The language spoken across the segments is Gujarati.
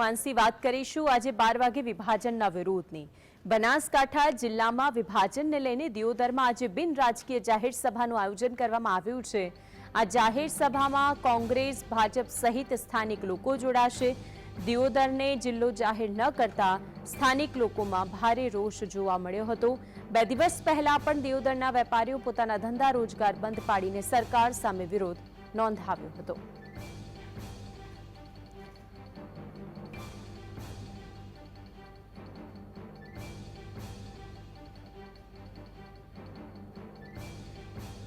માનસી વાત કરીશું. આજે બાર વાગે વિભાજનના વિરોધની. બનાસકાંઠા જિલ્લામાં વિભાજનને લઈને દિયોદરમાં આજે બિન રાજકીય જાહેર સભાનું આયોજન કરવામાં આવ્યું છે. આ જાહેર સભામાં કોંગ્રેસ, ભાજપ સહિત સ્થાનિક લોકો જોડાશે. દિયોદરને જિલ્લો જાહેર ન કરતા સ્થાનિક લોકોમાં ભારે રોષ જોવા મળ્યો હતો. બે દિવસ પહેલા પણ દિયોદરના વેપારીઓ પોતાના ધંધા રોજગાર બંધ પાડીને સરકાર સામે વિરોધ નોંધાવ્યો હતો.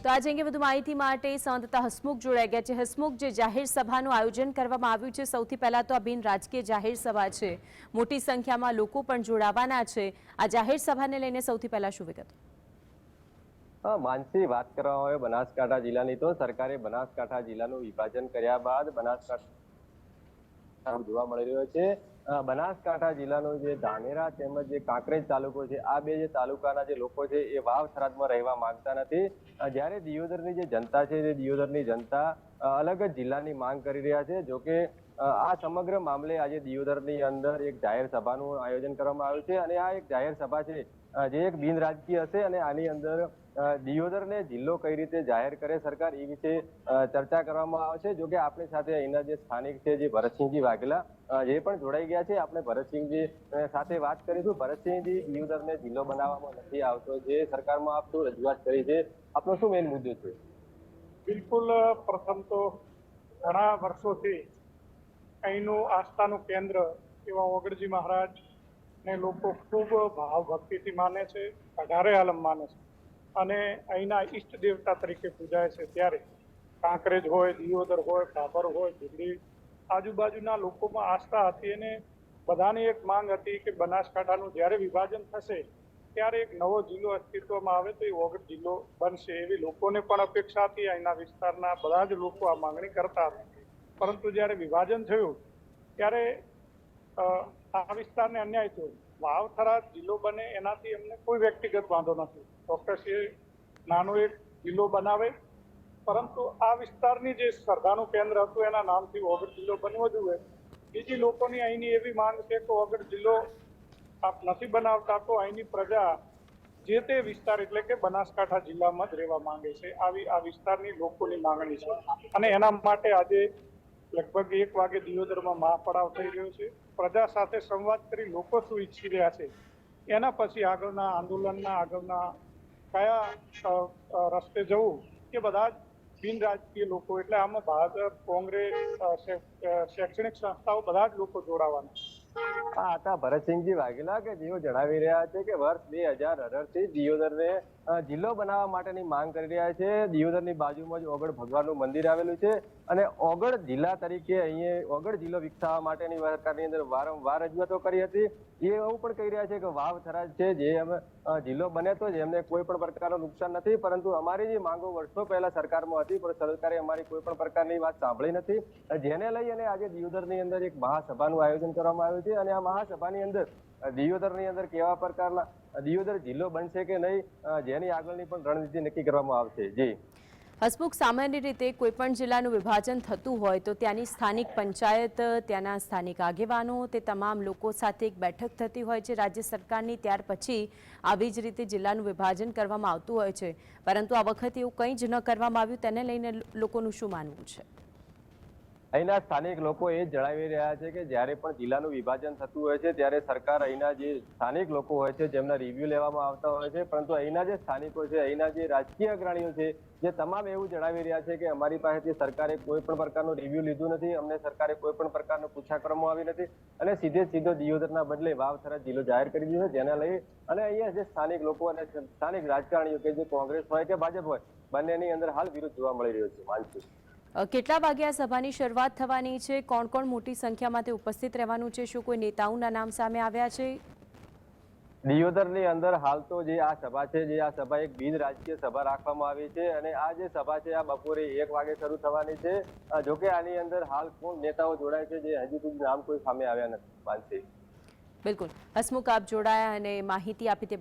તો આજે અંગે વધુ માહિતી માટે સંતતા હસમુખ જોડાઈ ગયા છે. હસમુખ જે જાહેર સભાનું આયોજન કરવામાં આવ્યું છે સૌથી પહેલાં તો આ બિન રાજકીય જાહેર સભા છે. મોટી સંખ્યામાં લોકો પણ જોડાવાના છે. આ જાહેર સભાને લઈને સૌથી પહેલાં શું વિગત? હા, માનસી વાત કરવામાં આવે બનાસકાંઠા જિલ્લાની તો સરકારે બનાસકાંઠા જિલ્લાનું વિભાજન કર્યા બાદ બનાસકાંઠા જોવા મળી રહ્યો છે. બનાસકાંઠા જિલ્લાનો જે ધાનેરા તેમજ જે કાંકરેજ તાલુકો છે, આ બે જે તાલુકાના જે લોકો છે, એ વાવ થરાદમાં રહેવા માંગતા નથી. જ્યારે દિયોદરની જે જનતા છે, તે દિયોદરની જનતા અલગ જ જિલ્લાની માંગ કરી રહ્યા છે. જોકે આ સમગ્ર મામલે આજે દિયોદરની અંદર એક જાહેર સભાનું આયોજન કરવામાં આવ્યું છે અને આ એક જાહેર સભા છે જે એક બિનરાજકીય હશે અને આની અંદર દિયોદરને જિલ્લો કઈ રીતે જાહેર કરે સરકાર એ વિશે ચર્ચા કરવામાં આવશે? જો કે આપણી સાથે અહીંના જે સ્થાનિક છે, જે ભરતસિંહજી વાઘેલા જે પણ જોડાઈ ગયા છે, આપણે ભરતસિંહજી સાથે વાત કરીશું. ભરતસિંહજી દિયોદરને જિલ્લો બનાવવામાં નથી આવતો, જે સરકારમાં આપ રજૂઆત કરી છે. આપનો શું મેઇન મુદ્દો છે? બિલકુલ પ્રથમ તો ઘણા વર્ષોથી અહીંનું આસ્થાનું કેન્દ્ર એવા ઓગળજી મહારાજ ને લોકો ખૂબ ભાવ ભક્તિથી માને છે, અઢારે આલમ માને છે. અને અહીંના ઈષ્ટ દેવતા તરીકે પૂજાય છે ત્યારે કાંકરેજ હોય, દિયોદર હોય ભાભર હોય દિલ્હી આજુબાજુના લોકોમાં આસ્થા હતી અને બધાની એક માંગ હતી કે બનાસકાંઠાનું જ્યારે વિભાજન થશે, ત્યારે એક નવો જિલ્લો અસ્તિત્વમાં આવે તો એ ઓગળ જિલ્લો બનશે એવી લોકોને પણ અપેક્ષા હતી. અહીંના વિસ્તારના બધા જ લોકો આ માંગણી કરતા હતા. પરંતુ જ્યારે વિભાજન થયું, ત્યારે આ વિસ્તારને અન્યાય થયો. વાવથરા જિલ્લો બને એનાથી એમને કોઈ વ્યક્તિગત વાંધો નથી. ચોક્કસ એ નાનો એક જિલ્લો બનાવે. પરંતુ આ વિસ્તારની જે શ્રદ્ધાનું કેન્દ્ર હતું, એના નામથી ઓગળ જિલ્લો બનવો જોઈએ. બીજી લોકોની અહીંની એવી માંગ છે કે ઓગળ જિલ્લો આપ નથી બનાવતા, તો અહીંની પ્રજા જે તે વિસ્તાર એટલે કે બનાસકાંઠા જિલ્લામાં જ રહેવા માંગે છે. આવી આ વિસ્તારની લોકોની માંગણી છે. અને એના માટે આજે લગભગ એક વાગે દિયોદરમાં મહાપડાવ થઈ રહ્યો છે. પ્રજા સાથે સંવાદ કરી લોકો શું ઈચ્છી રહ્યા છે? એના પછી આગળના આંદોલનના આગળના કયા રસ્તે જવું એ બધા જ બિન રાજકીય લોકો, એટલે આમાં ભાજપ કોંગ્રેસ શૈક્ષણિક સંસ્થાઓ બધા જ લોકો જોડાવાના. આ ભરતસિંહજી વાઘેલા કે જેઓ જણાવી રહ્યા છે કે વર્ષ બે હજાર અઢારથી દિયોદરને જિલ્લો બનાવવા માટેની માંગ કરી રહ્યા છે. દિયોદરની બાજુમાં જ ઓગળ ભગવાનનું મંદિર આવેલું છે અને ઓગળ જિલ્લા તરીકે અહીંયા ઓગળ જિલ્લો વિકસાવવા માટેની સરકારની અંદર વારંવાર રજૂઆતો કરી હતી. એ એવું પણ કહી રહ્યા છે કે વાવ થરાજ છે, જે અમે જિલ્લો બને તો જ એમને કોઈ પણ પ્રકારનું નુકસાન નથી, પરંતુ અમારી જે માંગો વર્ષો પહેલા સરકારમાં હતી, પણ સરકારે અમારી કોઈ પણ પ્રકારની વાત સાંભળી નથી. જેને લઈ અને આજે દિયોદરની અંદર એક મહાસભાનું આયોજન કરવામાં આવ્યું છે અને આ મહાસભાની અંદર દિયોદરની અંદર કેવા પ્રકારના દિયોદર જિલ્લો બનશે કે નહીં જેની આગળની પણ રણનીતિ નક્કી કરવામાં આવશે. જી. હસમુખ, સામાન્ય રીતે કોઈપણ જિલ્લાનું વિભાજન થતું હોય તો ત્યાંની સ્થાનિક પંચાયત, ત્યાંના સ્થાનિક આગેવાનો, તે તમામ લોકો સાથે એક બેઠક થતી હોય છે રાજ્ય સરકારની, ત્યાર પછી આવી જ રીતે જિલ્લાનું વિભાજન કરવામાં આવતું હોય છે. પરંતુ આ વખતે એવું કંઈ જ ન કરવામાં આવ્યું, તેને લઈને લોકોનું શું માનવું છે? અહીંના સ્થાનિક લોકો એ જણાવી રહ્યા છે કે જ્યારે પણ જિલ્લાનું વિભાજન થતું હોય છે ત્યારે સરકાર અહીંના જે સ્થાનિક લોકો હોય છે જેમના રિવ્યુ લેવામાં આવતા હોય છે પરંતુ અહીંના જે સ્થાનિકો છે અહીંના જે રાજકીય અગ્રણીઓ છે જે તમામ એવું જણાવી રહ્યા છે કે અમારી પાસેથી સરકારે કોઈ પણ પ્રકારનું રિવ્યુ લીધું નથી અમને સરકારે કોઈ પણ પ્રકારનું પૂછા આવી નથી અને સીધે સીધો દિયોદરના બદલે વાવથરા જિલ્લો જાહેર કરી દીધો છે જેના લઈ અને અહીંયા જે સ્થાનિક લોકો અને સ્થાનિક રાજકારણીઓ કે જે કોંગ્રેસ હોય કે ભાજપ હોય બંનેની અંદર હાલ વિરોધ જોવા મળી રહ્યો છે માનસી. અ, કેટલા વાગે આ સભાની શરૂઆત થવાની છે? કોણ કોણ મોટી સંખ્યામાં તે ઉપસ્થિત રહેવાનું છે? શું કોઈ નેતાઓના નામ સામે આવ્યા છે? દિયોદરની અંદર હાલ તો જે આ સભા છે જે આ સભા એક બિન રાજકીય સભા રાખવામાં આવી છે અને આ જે સભા છે આ બપોરે એક વાગે શરૂ થવાની છે. જોકે આની અંદર હાલ કોણ નેતાઓ જોડાય છે જે હજી સુધી નામ કોઈ સામે આવ્યા નથી માનસી. બિલકુલ. હસમુખ આપ જોડાયા અને માહિતી આપી તે